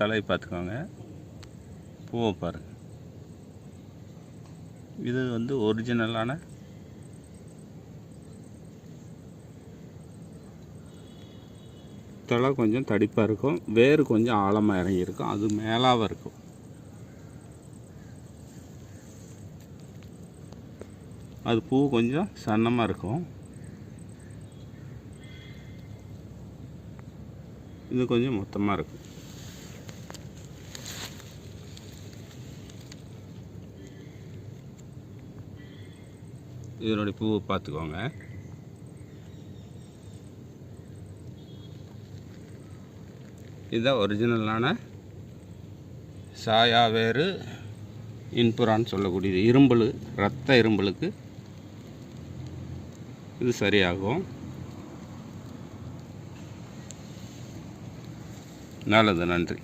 தலை பார்த்துக்கோங்க. பூவை பாருங்கள் இது வந்து ஒரிஜினலான தலை கொஞ்சம் தடிப்பாக இருக்கும். வேர் கொஞ்சம் ஆழமாக இறங்கியிருக்கும் அது மேலாக இருக்கும். அது பூ கொஞ்சம் சன்னமாக இருக்கும். இது கொஞ்சம் மொத்தமாக இருக்கும். இதனுடைய பூவை பார்த்துக்கோங்க. இதுதான் ஒரிஜினலான சாயா வேறு இன்புரான்னு சொல்லக்கூடியது. இரும்பல் ரத்த இரும்பலுக்கு இது சரியாகும். நல்லது நன்றி.